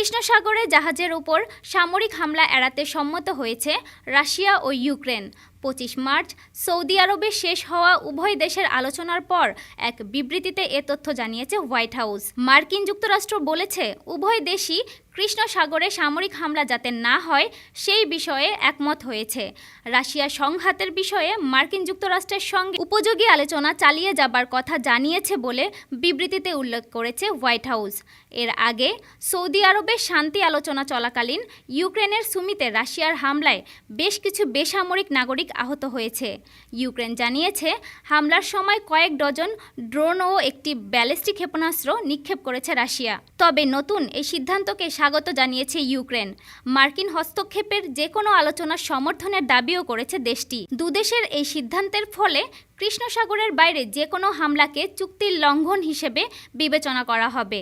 কৃষ্ণসাগরে জাহাজের উপর সামরিক হামলা এড়াতে সম্মত হয়েছে রাশিয়া ও ইউক্রেন। পঁচিশ মার্চ, সৌদি আরবে শেষ হওয়া উভয় দেশের আলোচনার পর এক বিবৃতিতে এ তথ্য জানিয়েছে হোয়াইট হাউস। মার্কিন যুক্তরাষ্ট্র বলেছে, উভয় দেশই কৃষ্ণ সাগরে সামরিক হামলা যাতে না হয়, সেই বিষয়ে একমত হয়েছে। রাশিয়া সংঘাতের বিষয়ে মার্কিন যুক্তরাষ্ট্রের সঙ্গে উপযোগী আলোচনা চালিয়ে যাবার কথা জানিয়েছে বলে বিবৃতিতে উল্লেখ করেছে হোয়াইট হাউস। এর আগে সৌদি আরবে শান্তি আলোচনা চলাকালীন ইউক্রেনের সুমিতে রাশিয়ার হামলায় বেশ কিছু বেসামরিক নাগরিক আহত হয়েছে। ইউক্রেন জানিয়েছে, হামলার সময় কয়েক ডজন ড্রোন ও একটি ব্যালিস্টিক ক্ষেপণাস্ত্র নিক্ষেপ করেছে রাশিয়া। তবে নতুন এই সিদ্ধান্তকে স্বাগত জানিয়েছে ইউক্রেন। মার্কিন হস্তক্ষেপের যে কোনো আলোচনার সমর্থনের দাবিও করেছে দেশটি। দুদেশের এই সিদ্ধান্তের ফলে কৃষ্ণ সাগরের বাইরে যে কোনো হামলাকে চুক্তির লঙ্ঘন হিসেবে বিবেচনা করা হবে।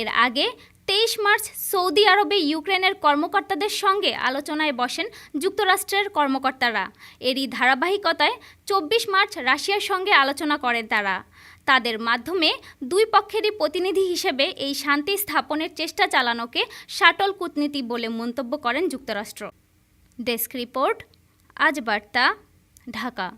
এর আগে তেইশ মার্চ সৌদি আরবে ইউক্রেনের কর্মকর্তাদের সঙ্গে আলোচনায় বসেন যুক্তরাষ্ট্রের কর্মকর্তারা। এরই ধারাবাহিকতায় চব্বিশ মার্চ রাশিয়ার সঙ্গে আলোচনা করেন তারা। তাদের মাধ্যমে দুই পক্ষেরই প্রতিনিধি হিসেবে এই শান্তি স্থাপনের চেষ্টা চালানোকে শাটল কূটনীতি বলে মন্তব্য করেন যুক্তরাষ্ট্র। ডেস্ক রিপোর্ট, আজ বার্তা, ঢাকা।